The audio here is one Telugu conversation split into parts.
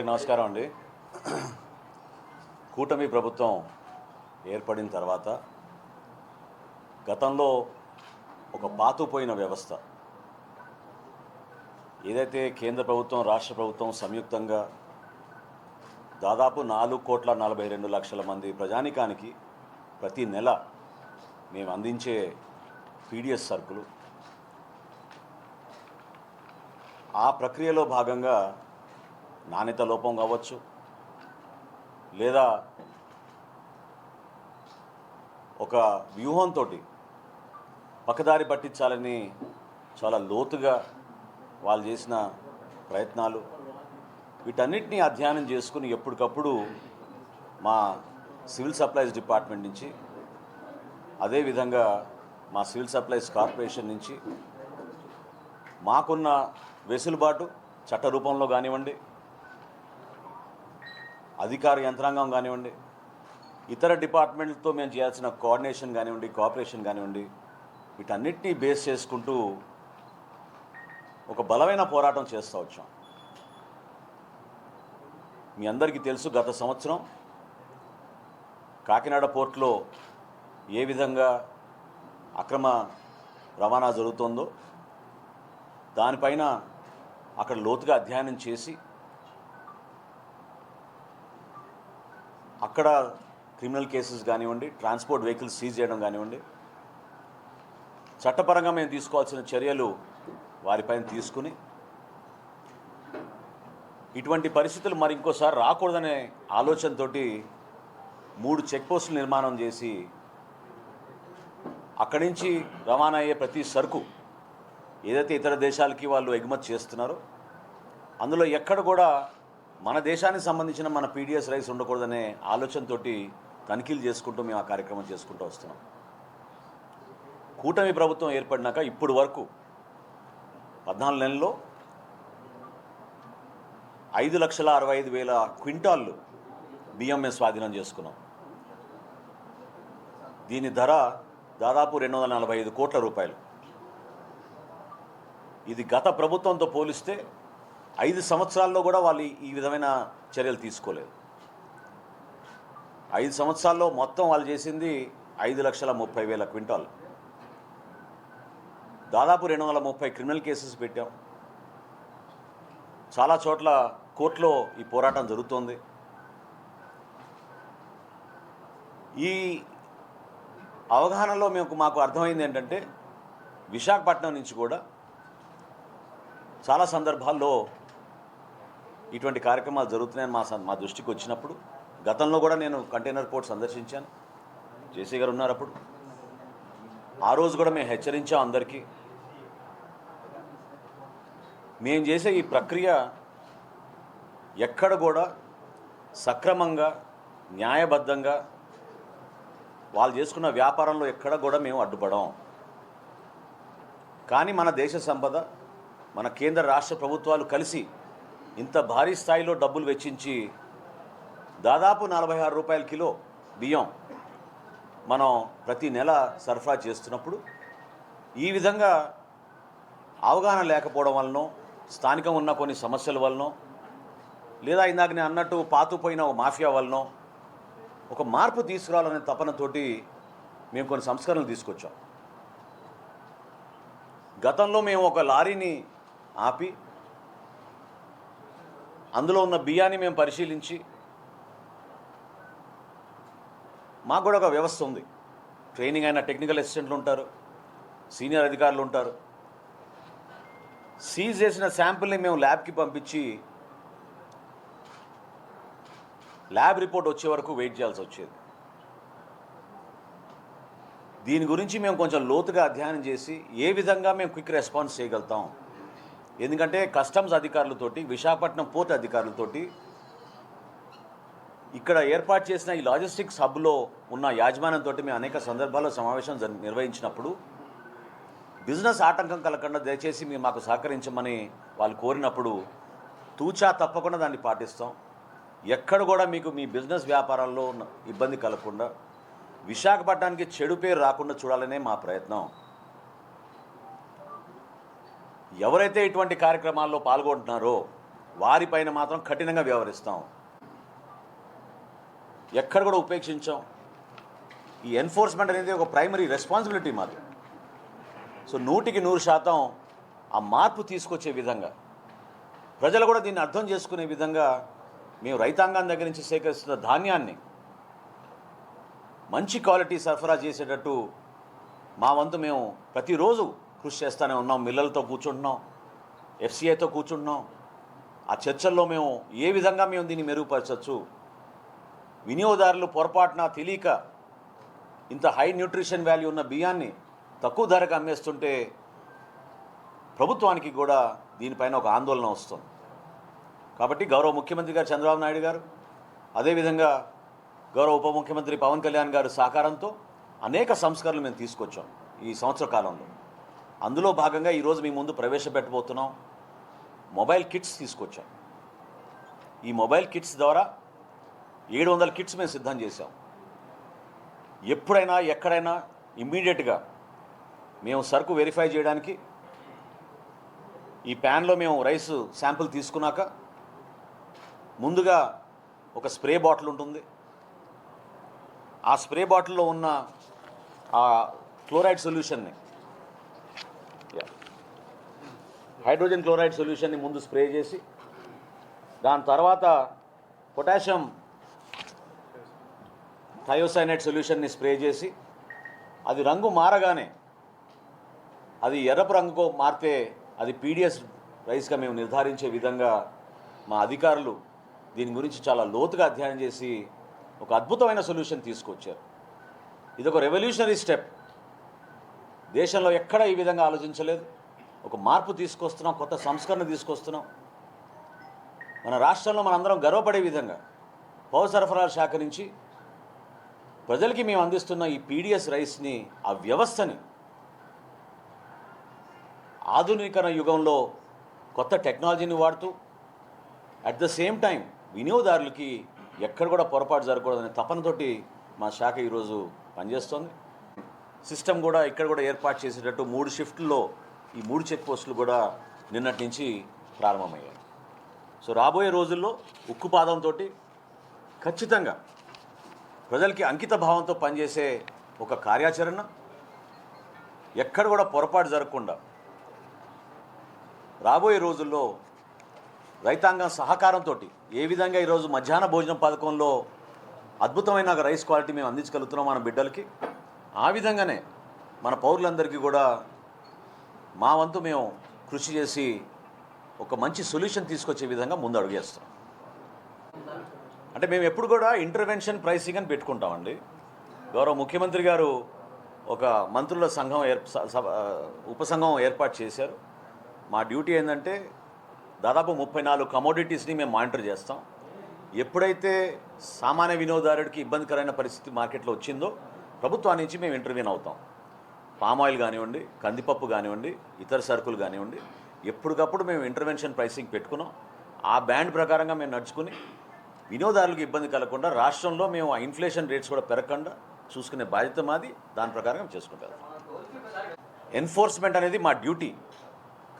అందరికి నమస్కారం అండి. కూటమి ప్రభుత్వం ఏర్పడిన తర్వాత గతంలో ఒక పాతుపోయిన వ్యవస్థ. ఏదైతే కేంద్ర ప్రభుత్వం రాష్ట్ర ప్రభుత్వం సంయుక్తంగా దాదాపు నాలుగు కోట్ల నలభై రెండు లక్షల మంది ప్రజానికానికి ప్రతి నెల మేము అందించే పీడిఎస్ సరుకులు. ఆ ప్రక్రియలో భాగంగా నాణ్యత లోపం కావచ్చు. లేదా ఒక వ్యూహంతో పక్కదారి పట్టించాలని చాలా లోతుగా వాళ్ళు చేసిన ప్రయత్నాలు. వీటన్నిటినీ అధ్యయనం చేసుకుని ఎప్పటికప్పుడు మా సివిల్ సప్లైస్ డిపార్ట్మెంట్ నుంచి అదేవిధంగా మా సివిల్ సప్లైస్ కార్పొరేషన్ నుంచి మాకున్న వెసులుబాటు చట్ట రూపంలో కానివ్వండి అధికార యంత్రాంగం కానివ్వండి ఇతర డిపార్ట్మెంట్లతో మేము చేయాల్సిన కోఆర్డినేషన్ కానివ్వండి కోఆపరేషన్ కానివ్వండి వీటన్నిటినీ బేస్ చేసుకుంటూ ఒక బలమైన పోరాటం చేస్తూ వచ్చాం. మీ అందరికీ తెలుసు గత సంవత్సరం కాకినాడ పోర్ట్లో ఏ విధంగా అక్రమ రవాణా జరుగుతుందో దానిపైన అక్కడ లోతుగా అధ్యయనం చేసి అక్కడ క్రిమినల్ కేసెస్ కానివ్వండి ట్రాన్స్పోర్ట్ వెహికల్స్ సీజ్ చేయడం కానివ్వండి చట్టపరంగా మేము తీసుకోవాల్సిన చర్యలు వారిపైన తీసుకుని ఇటువంటి పరిస్థితులు మరి ఇంకోసారి రాకూడదనే ఆలోచనతోటి మూడు చెక్ పోస్టులు నిర్మాణం చేసి అక్కడి నుంచి రవాణా అయ్యే ప్రతి సరుకు ఏదైతే ఇతర దేశాలకి వాళ్ళు ఎగుమతి చేస్తున్నారో అందులో ఎక్కడ కూడా మన దేశానికి సంబంధించిన మన పీడిఎస్ రైస్ ఉండకూడదనే ఆలోచనతోటి తనిఖీలు చేసుకుంటూ మేము ఆ కార్యక్రమం చేసుకుంటూ వస్తున్నాం. కూటమి ప్రభుత్వం ఏర్పడినాక ఇప్పుడు వరకు పద్నాలుగు నెలల్లో ఐదు లక్షల అరవై ఐదు వేల క్వింటాళ్ళు బియ్యం మేము స్వాధీనం చేసుకున్నాం. దీని ధర దాదాపు రెండు వందల నలభై ఐదు కోట్ల రూపాయలు. ఇది గత ప్రభుత్వంతో పోలిస్తే ఐదు సంవత్సరాల్లో కూడా వాళ్ళు ఈ- విధమైన చర్యలు తీసుకోలేదు. ఐదు సంవత్సరాల్లో మొత్తం వాళ్ళు చేసింది ఐదు లక్షల ముప్పై వేల క్వింటాల్. దాదాపు రెండు వందల ముప్పై క్రిమినల్ కేసెస్ పెట్టాం. చాలా చోట్ల కోర్టులో ఈ పోరాటం జరుగుతోంది. ఈ అవగాహనలో మేము మాకు అర్థమైంది ఏంటంటే విశాఖపట్నం నుంచి కూడా చాలా సందర్భాల్లో ఇటువంటి కార్యక్రమాలు జరుగుతున్నాయని మా మా దృష్టికి వచ్చినప్పుడు గతంలో కూడా నేను కంటైనర్ పోర్ట్ సందర్శించాను. జేసీ గారు ఉన్నారు అప్పుడు. ఆ రోజు కూడా మేము హెచ్చరించాం అందరికీ. మేము చేసే ఈ ప్రక్రియ ఎక్కడ కూడా సక్రమంగా న్యాయబద్ధంగా వాళ్ళు చేసుకున్న వ్యాపారంలో ఎక్కడ కూడా మేము అడ్డుపడం కానీ మన దేశ సంపద మన కేంద్ర రాష్ట్ర ప్రభుత్వాలు కలిసి ఇంత భారీ స్థాయిలో డబ్బులు వెచ్చించి దాదాపు నలభై ఆరు రూపాయల కిలో బియ్యం మనం ప్రతి నెల సరఫరా చేస్తున్నప్పుడు ఈ విధంగా అవగాహన లేకపోవడం వలన స్థానికంగా ఉన్న కొన్ని సమస్యల వలన లేదా ఇందాక నేను అన్నట్టు పాతుపోయిన ఒక మాఫియా వలనో ఒక మార్పు తీసుకురావాలనే తపనతోటి మేము కొన్ని సంస్కరణలు తీసుకొచ్చాం. గతంలో మేము ఒక లారీని ఆపి అందులో ఉన్న బియ్యాన్ని మేము పరిశీలించి మాకు కూడా ఒక వ్యవస్థ ఉంది. ట్రైనింగ్ అయిన టెక్నికల్ అసిస్టెంట్లు ఉంటారు సీనియర్ అధికారులు ఉంటారు. సీజ్ చేసిన శాంపిల్ని మేము ల్యాబ్కి పంపించి ల్యాబ్ రిపోర్ట్ వచ్చే వరకు వెయిట్ చేయాల్సి వచ్చేది. దీని గురించి మేము కొంచెం లోతుగా అధ్యయనం చేసి ఏ విధంగా మేము క్విక్ రెస్పాన్స్ చేయగలుగుతాం ఎందుకంటే కస్టమ్స్ అధికారులతోటి విశాఖపట్నం పోర్ట్ అధికారులతోటి ఇక్కడ ఏర్పాటు చేసిన ఈ లాజిస్టిక్స్ హబ్లో ఉన్న యాజమాన్యంతో మేము అనేక సందర్భాల్లో సమావేశం నిర్వహించినప్పుడు బిజినెస్ ఆటంకం కలగకుండా దయచేసి మీరు మాకు సహకరించమని వాళ్ళు కోరినప్పుడు తూచా తప్పకుండా దాన్ని పాటిస్తాం. ఎక్కడ కూడా మీకు మీ బిజినెస్ వ్యాపారాల్లో ఉన్న ఇబ్బంది కలగకుండా విశాఖపట్నానికి చెడు పేరు రాకుండా చూడాలనే మా ప్రయత్నం. ఎవరైతే ఇటువంటి కార్యక్రమాల్లో పాల్గొంటున్నారో వారిపైన మాత్రం కఠినంగా వ్యవహరిస్తాం. ఎక్కడ కూడా ఉపేక్షించాం. ఈ ఎన్ఫోర్స్మెంట్ అనేది ఒక ప్రైమరీ రెస్పాన్సిబిలిటీ మాది. సో నూటికి నూరు శాతం ఆ మార్పు తీసుకొచ్చే విధంగా ప్రజలు కూడా దీన్ని అర్థం చేసుకునే విధంగా మేము రైతాంగం దగ్గర నుంచి సేకరిస్తున్న ధాన్యాన్ని మంచి క్వాలిటీ సరఫరా చేసేటట్టు మా వంతు మేము ప్రతిరోజు కృషి చేస్తూనే ఉన్నాం మిల్లలతో కూర్చుంటున్నాం ఎఫ్సిఐతో కూర్చుంటున్నాం. ఆ చర్చల్లో మేము ఏ విధంగా మేము దీన్ని మెరుగుపరచవచ్చు వినియోగదారులు పొరపాటున తెలియక ఇంత హై న్యూట్రిషన్ వాల్యూ ఉన్న బియ్యాన్ని తక్కువ ధరకు అమ్మేస్తుంటే ప్రభుత్వానికి కూడా దీనిపైన ఒక ఆందోళన వస్తుంది. కాబట్టి గౌరవ ముఖ్యమంత్రి గారు చంద్రబాబు నాయుడు గారు అదేవిధంగా గౌరవ ఉప ముఖ్యమంత్రి పవన్ కళ్యాణ్ గారు సహకారంతో అనేక సంస్కరణలు మేము తీసుకొచ్చాం ఈ సంవత్సర కాలంలో. అందులో భాగంగా ఈరోజు మీ ముందు ప్రవేశపెట్టబోతున్నాం. మొబైల్ కిట్స్ తీసుకొచ్చాం. ఈ మొబైల్ కిట్స్ ద్వారా ఏడు వందల కిట్స్ మేము సిద్ధం చేశాం. ఎప్పుడైనా ఎక్కడైనా ఇమ్మీడియట్గా మేము సరుకు వెరిఫై చేయడానికి ఈ ప్యాన్లో మేము రైస్ శాంపుల్ తీసుకున్నాక ముందుగా ఒక స్ప్రే బాటిల్ ఉంటుంది. ఆ స్ప్రే బాటిల్లో ఉన్న ఆ క్లోరైడ్ సొల్యూషన్ని హైడ్రోజన్ క్లోరైడ్ సొల్యూషన్ని ముందు స్ప్రే చేసి దాని తర్వాత పొటాషియం థయోసైనైడ్ సొల్యూషన్ని స్ప్రే చేసి అది రంగు మారగానే అది ఎర్రపు రంగుకో మారితే అది పీడిఎస్ రైస్గా మేము నిర్ధారించే విధంగా మా అధికారులు దీని గురించి చాలా లోతుగా అధ్యయనం చేసి ఒక అద్భుతమైన సొల్యూషన్ తీసుకొచ్చారు. ఇది ఒక రెవల్యూషనరీ స్టెప్ దేశంలో ఎక్కడ ఈ విధంగా ఆలోచించలేదు. ఒక మార్పు తీసుకొస్తున్నాం కొత్త సంస్కరణ తీసుకొస్తున్నాం. మన రాష్ట్రంలో మనందరం గర్వపడే విధంగా పౌర సరఫరాల శాఖ నుంచి ప్రజలకి మేము అందిస్తున్న ఈ పీడిఎస్ రైస్ని ఆ వ్యవస్థని ఆధునీకరణ యుగంలో కొత్త టెక్నాలజీని వాడుతూ అట్ ద సేమ్ టైం వినియోగదారులకి ఎక్కడ కూడా పొరపాటు జరగకూడదనే తపనతోటి మా శాఖ ఈరోజు పనిచేస్తోంది. సిస్టమ్ కూడా ఇక్కడ కూడా ఏర్పాటు చేసేటట్టు మూడు షిఫ్ట్లో ఈ మూడు చెక్ పోస్టులు కూడా నిన్నటి నుంచి ప్రారంభమయ్యాయి. సో రాబోయే రోజుల్లో ఉక్కు పాదంతో ఖచ్చితంగా ప్రజలకి అంకిత భావంతో పనిచేసే ఒక కార్యాచరణ ఎక్కడ కూడా పొరపాటు జరగకుండా రాబోయే రోజుల్లో రైతాంగం సహకారంతో ఏ విధంగా ఈరోజు మధ్యాహ్న భోజనం పథకంలో అద్భుతమైన రైస్ క్వాలిటీ మేము అందించగలుగుతున్నాం మన బిడ్డలకి ఆ విధంగానే మన పౌరులందరికీ కూడా మా వంతు మేము కృషి చేసి ఒక మంచి సొల్యూషన్ తీసుకొచ్చే విధంగా ముందు అడుగేస్తాం అంటే మేము ఎప్పుడు కూడా ఇంటర్వెన్షన్ ప్రైసింగ్ అని పెట్టుకుంటామండి. గౌరవ ముఖ్యమంత్రి గారు ఒక మంత్రుల సంఘం ఏర్ప ఉపసంఘం ఏర్పాటు చేశారు. మా డ్యూటీ ఏంటంటే దాదాపు ముప్పై నాలుగు కమోడిటీస్ని మేము మానిటర్ చేస్తాం. ఎప్పుడైతే సామాన్య వినియోగదారుడికి ఇబ్బందికరమైన పరిస్థితి మార్కెట్లో వచ్చిందో ప్రభుత్వానికి నుంచి మేము ఇంటర్వ్యూన్ అవుతాం. పామ్ ఆయిల్ కానివ్వండి కందిపప్పు కానివ్వండి ఇతర సరుకులు కానివ్వండి ఎప్పటికప్పుడు మేము ఇంటర్వెన్షన్ ప్రైసింగ్ పెట్టుకున్నాం. ఆ బ్యాండ్ ప్రకారంగా మేము నడుచుకుని వినియోగదారులకు ఇబ్బంది కలగకుండా రాష్ట్రంలో మేము ఆ ఇన్ఫ్లేషన్ రేట్స్ కూడా పెరగకుండా చూసుకునే బాధ్యత మాది. దాని ప్రకారం మేము చేసుకుంటాం ఎన్ఫోర్స్మెంట్ అనేది మా డ్యూటీ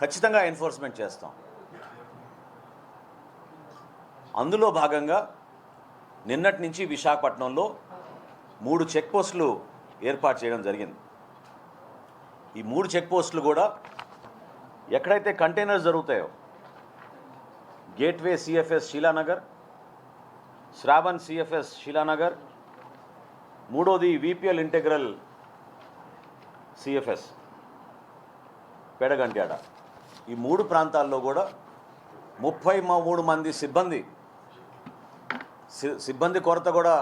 ఖచ్చితంగా ఎన్ఫోర్స్మెంట్ చేస్తాం. అందులో భాగంగా నిన్నటి నుంచి విశాఖపట్నంలో మూడు చెక్ పోస్టులు ఏర్పాటు చేయడం జరిగింది. ఈ మూడు చెక్ పోస్టులు కూడా ఎక్కడైతే కంటైనర్స్ జరుగుతాయో gateway CFS Sheelanagar Shravan CFS Sheelanagar మూడోది విపిఎల్ ఇంటెగ్రల్ సిఎఫ్ఎస్ పెడగంట్యాడ. ఈ మూడు ప్రాంతాల్లో కూడా ముప్పై మూడు మంది సిబ్బంది సి- సిబ్బంది కొరత కూడా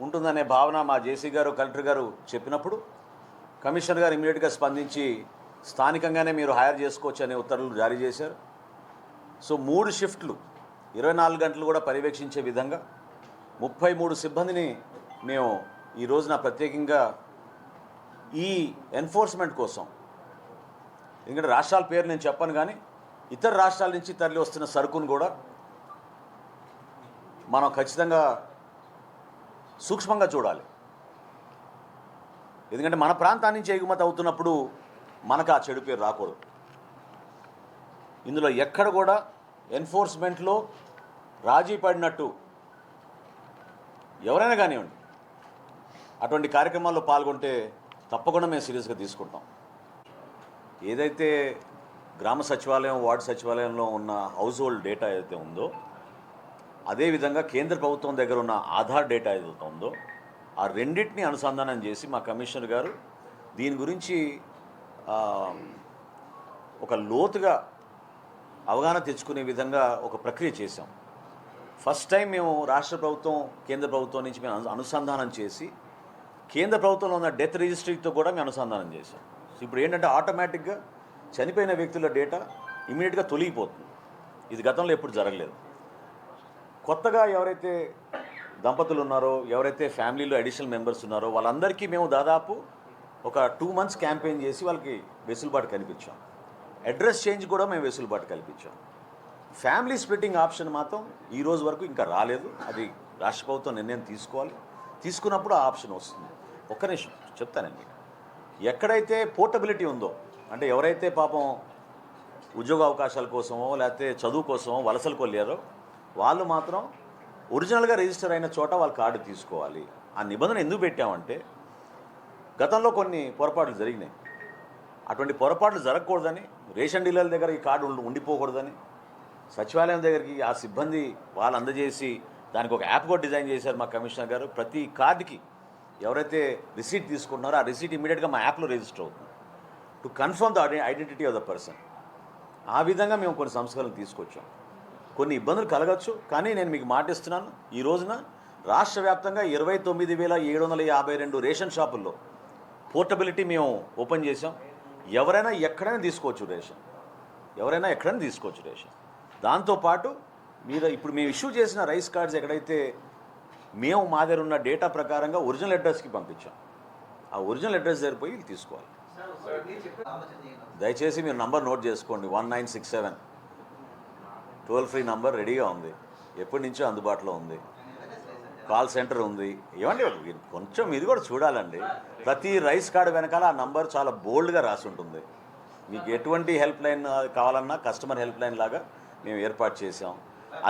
ఉంటుందనే భావన మా జేసీ గారు కలెక్టర్ గారు చెప్పినప్పుడు కమిషనర్ గారు ఇమీడియట్గా స్పందించి స్థానికంగానే మీరు హైర్ చేసుకోవచ్చు అనే ఉత్తర్వులు జారీ చేశారు. సో మూడు షిఫ్ట్లు ఇరవై నాలుగు గంటలు కూడా పర్యవేక్షించే విధంగా ముప్పై మూడు సిబ్బందిని మేము ఈ రోజున ప్రత్యేకంగా ఈ ఎన్ఫోర్స్మెంట్ కోసం ఎందుకంటే రాష్ట్రాల పేరు నేను చెప్పను కానీ ఇతర రాష్ట్రాల నుంచి తరలి వస్తున్న సరుకును కూడా మనం ఖచ్చితంగా సూక్ష్మంగా చూడాలి. ఎందుకంటే మన ప్రాంతాన్ని నుంచి ఎగుమతి అవుతున్నప్పుడు మనకు ఆ చెడు పేరు రాకూడదు. ఇందులో ఎక్కడ కూడా ఎన్ఫోర్స్మెంట్లో రాజీ పడినట్టు ఎవరైనా కానివ్వండి అటువంటి కార్యక్రమాల్లో పాల్గొంటే తప్పకుండా మేము సీరియస్గా తీసుకుంటాం. ఏదైతే గ్రామ సచివాలయం వార్డు సచివాలయంలో ఉన్న హౌస్ హోల్డ్ డేటా ఏదైతే ఉందో అదేవిధంగా కేంద్ర ప్రభుత్వం దగ్గర ఉన్న ఆధార్ డేటా ఏదైతే ఉందో ఆ రెండింటిని అనుసంధానం చేసి మా కమిషనర్ గారు దీని గురించి ఒక లోతుగా అవగాహన తెచ్చుకునే విధంగా ఒక ప్రక్రియ చేశాం. ఫస్ట్ టైం మేము రాష్ట్ర ప్రభుత్వం కేంద్ర ప్రభుత్వం నుంచి మేము అనుసంధానం చేసి కేంద్ర ప్రభుత్వంలో ఉన్న డెత్ రిజిస్ట్రీతో కూడా మేము అనుసంధానం చేశాం. సో ఇప్పుడు ఏంటంటే ఆటోమేటిక్గా చనిపోయిన వ్యక్తుల డేటా ఇమీడియట్గా తొలగిపోతుంది. ఇది గతంలో ఎప్పుడు జరగలేదు. కొత్తగా ఎవరైతే దంపతులు ఉన్నారో ఎవరైతే ఫ్యామిలీలో అడిషనల్ మెంబర్స్ ఉన్నారో వాళ్ళందరికీ మేము దాదాపు ఒక టూ మంత్స్ క్యాంపెయిన్ చేసి వాళ్ళకి వెసులుబాటు కల్పించాం. అడ్రస్ చేంజ్ కూడా మేము వెసులుబాటు కల్పించాం. ఫ్యామిలీ స్ప్లిట్టింగ్ ఆప్షన్ మాత్రం ఈ రోజు వరకు ఇంకా రాలేదు. అది రాష్ట్ర ప్రభుత్వం నిర్ణయం తీసుకోవాలి. తీసుకున్నప్పుడు ఆ ఆప్షన్ వస్తుంది. ఒక్క నిమిషం చెప్తానండి. ఎక్కడైతే పోర్టబిలిటీ ఉందో అంటే ఎవరైతే పాపం ఉద్యోగ అవకాశాల కోసమో లేకపోతే చదువు కోసమో వలసలకు వెళ్ళారో వాళ్ళు మాత్రం ఒరిజినల్గా రిజిస్టర్ అయిన చోట వాళ్ళ కార్డు తీసుకోవాలి. ఆ నిబంధన ఎందుకు పెట్టామంటే గతంలో కొన్ని పొరపాట్లు జరిగినాయి. అటువంటి పొరపాట్లు జరగకూడదని రేషన్ డీలర్ల దగ్గర ఈ కార్డు ఉండిపోకూడదని సచివాలయం దగ్గరికి ఆ సిబ్బంది వాళ్ళు అందజేసి దానికి ఒక యాప్ కూడా డిజైన్ చేశారు మా కమిషనర్ గారు. ప్రతి కార్డుకి ఎవరైతే రిసీట్ తీసుకుంటున్నారో ఆ రిసీట్ ఇమీడియట్గా మా యాప్లో రిజిస్టర్ అవుతుంది. To confirm the identity of the person. ఆ విధంగా మేము కొన్ని సంస్కరణలు తీసుకొచ్చాం. కొన్ని ఇబ్బందులు కలగచ్చు కానీ నేను మీకు మాటిస్తున్నాను ఈ రోజున రాష్ట్ర వ్యాప్తంగా ఇరవై తొమ్మిది వేల ఏడు వందల యాభై రెండు రేషన్ షాపుల్లో పోర్టబిలిటీ మేము ఓపెన్ చేసాం ఎవరైనా ఎక్కడైనా తీసుకోవచ్చు రేషన్. ఎవరైనా ఎక్కడైనా తీసుకోవచ్చు రేషన్. దాంతోపాటు మీరు ఇప్పుడు మేము ఇష్యూ చేసిన రైస్ కార్డ్స్ ఎక్కడైతే మేము మా దగ్గర ఉన్న డేటా ప్రకారంగా ఒరిజినల్ అడ్రస్కి పంపించాం. ఆ ఒరిజినల్ అడ్రస్ దగ్గర పోయి తీసుకోవాలి. దయచేసి మీరు నంబర్ నోట్ చేసుకోండి. One nine six seven. Toll free number రెడీగా ఉంది. ఎప్పటి నుంచో అందుబాటులో ఉంది. కాల్ సెంటర్ ఉంది. ఏమండి కొంచెం ఇది కూడా చూడాలండి. ప్రతి రైస్ కార్డు వెనకాల ఆ నంబర్ చాలా బోల్డ్గా రాసి ఉంటుంది. మీకు ఎటువంటి హెల్ప్ లైన్ కావాలన్నా కస్టమర్ హెల్ప్ లైన్ లాగా మేము ఏర్పాటు చేసాం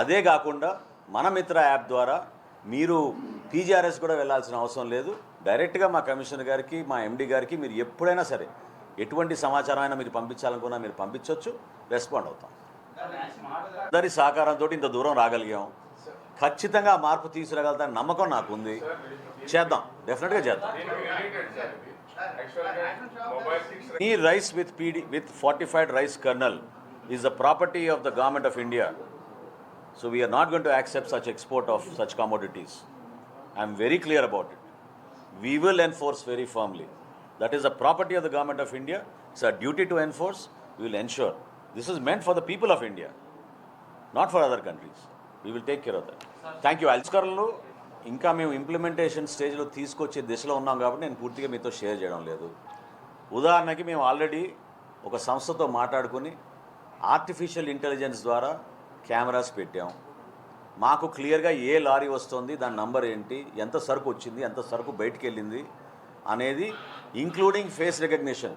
అదే కాకుండా మన మిత్ర యాప్ ద్వారా మీరు పీజీఆర్ఎస్ కూడా వెళ్ళాల్సిన అవసరం లేదు. డైరెక్ట్గా మా కమిషనర్ గారికి మా ఎండి గారికి మీరు ఎప్పుడైనా సరే ఎటువంటి సమాచారం అయినా మీరు పంపించాలనుకున్నా మీరు పంపించవచ్చు రెస్పాండ్ అవుతాం. అందరి సహకారంతో ఇంత దూరం రాగలిగాం. ఖచ్చితంగా మార్పు తీసుకురాగలుగుతాను నమ్మకం నాకు ఉంది చేద్దాం డెఫినెట్గా చేద్దాం. ఈ rice with PD with fortified rice kernel is the property of the government of India so we are not gonna accept such export of such commodities I'm very clear about it we will enforce very firmly that is the property of the government of India it's a duty to enforce we will ensure. This is meant for the people of India not for other countries we will take care of that thank you అల్స్కర్లు ఇంకా మేము ఇంప్లిమెంటేషన్ స్టేజ్లో తీసుకొచ్చే దిశలో ఉన్నాం కాబట్టి నేను పూర్తిగా మీతో షేర్ చేయడం లేదు. ఉదాహరణకి మేము ఆల్రెడీ ఒక సంస్థతో మాట్లాడుకుని ఆర్టిఫిషియల్ ఇంటెలిజెన్స్ ద్వారా కెమెరాస్ పెట్టాం. మాకు క్లియర్గా ఏ లారీ వస్తుంది దాని నంబర్ ఏంటి ఎంత సరుకు వచ్చింది ఎంత సరుకు బయటికి వెళ్ళింది అనేది ఇంక్లూడింగ్ ఫేస్ రికగ్నిషన్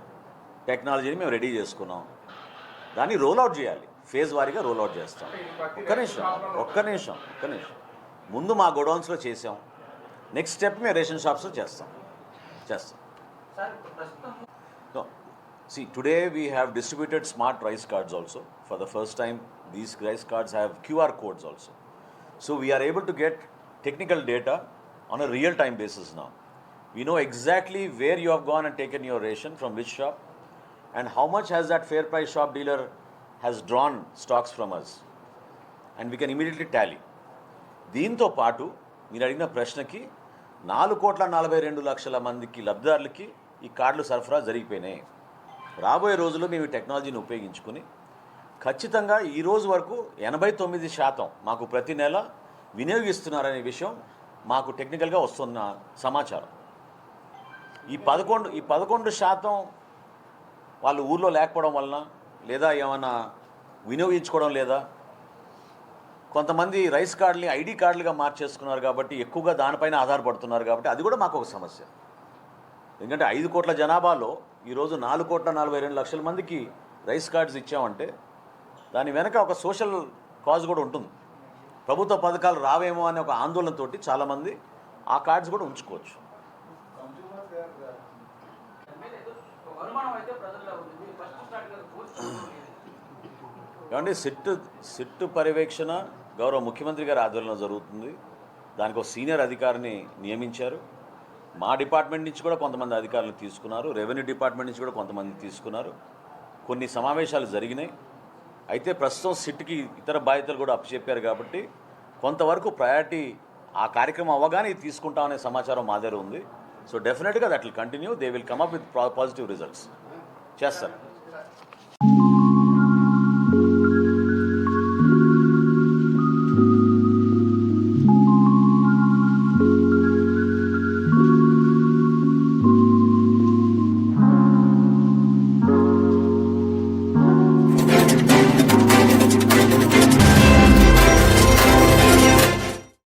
టెక్నాలజీని మేము రెడీ చేసుకున్నాం. దాన్ని రోల్ అవుట్ చేయాలి ఫేజ్ వారీగా రోల్ అవుట్ చేస్తాం ఒక్క నిమిషం ఒక్క నిమిషం ఒక్క నిమిషం ముందు మా గోడౌన్స్లో చేసాం నెక్స్ట్ స్టెప్ మేము రేషన్ షాప్స్లో చేస్తాం చేస్తాం No. See, today we have distributed smart rice cards also. For the first time, these rice cards have QR codes also. So we are able to get technical data on a real time basis now. We know exactly where you have gone and taken your ration from which shop and how much has that fair price shop dealer has drawn stocks from us. And we can immediately tally. దీంతో పాటు మీరు అడిగిన ప్రశ్నకి నాలుగు కోట్ల నలభై రెండు లక్షల మందికి లబ్ధిదారులకి ఈ కార్డులు సరఫరా జరిగిపోయినాయి రాబోయే రోజుల్లో మేము ఈ టెక్నాలజీని ఉపయోగించుకుని ఖచ్చితంగా ఈ రోజు వరకు ఎనభై తొమ్మిది శాతం మాకు ప్రతి నెల వినియోగిస్తున్నారనే విషయం మాకు టెక్నికల్గా వస్తున్న సమాచారం ఈ పదకొండు ఈ పదకొండు శాతం వాళ్ళు ఊర్లో లేకపోవడం వలన లేదా ఏమైనా వినియోగించుకోవడం లేదా? కొంతమంది రైస్ కార్డుని ఐడి కార్డులుగా మార్చేసుకున్నారు కాబట్టి ఎక్కువగా దానిపైన ఆధారపడుతున్నారు కాబట్టి అది కూడా మాకు ఒక సమస్య. ఎందుకంటే ఐదు కోట్ల జనాభాలో ఈరోజు నాలుగు కోట్ల నలభై రెండు లక్షల మందికి రైస్ కార్డ్స్ ఇచ్చామంటే దాని వెనక ఒక సోషల్ కాజ్ కూడా ఉంటుంది. ప్రభుత్వ పథకాలు రావేమో అనే ఒక ఆందోళనతోటి చాలామంది ఆ కార్డ్స్ కూడా ఉంచుకోవచ్చు అనుమానం అయితే ప్రజల్లో ఉంది ఫస్ట్ స్టార్ట్ గారు పూర్తి ఏమంటే సిట్ సిట్టు పర్యవేక్షణ గౌరవ ముఖ్యమంత్రి గారి ఆధ్వర్యంలో జరుగుతుంది. దానికి ఒక సీనియర్ అధికారిని నియమించారు. మా డిపార్ట్మెంట్ నుంచి కూడా కొంతమంది అధికారులు తీసుకున్నారు. రెవెన్యూ డిపార్ట్మెంట్ నుంచి కూడా కొంతమంది తీసుకున్నారు. కొన్ని సమావేశాలు జరిగినాయి. అయితే ప్రస్తుతం సిట్కి ఇతర బాధ్యతలు కూడా అప్పచెప్పారు కాబట్టి కొంతవరకు ప్రయారిటీ ఆ కార్యక్రమం అవ్వగానే తీసుకుంటామనే సమాచారం మా దగ్గర ఉంది. సో డెఫినెట్గా that will continue. They will come up with positive results చేస్తారు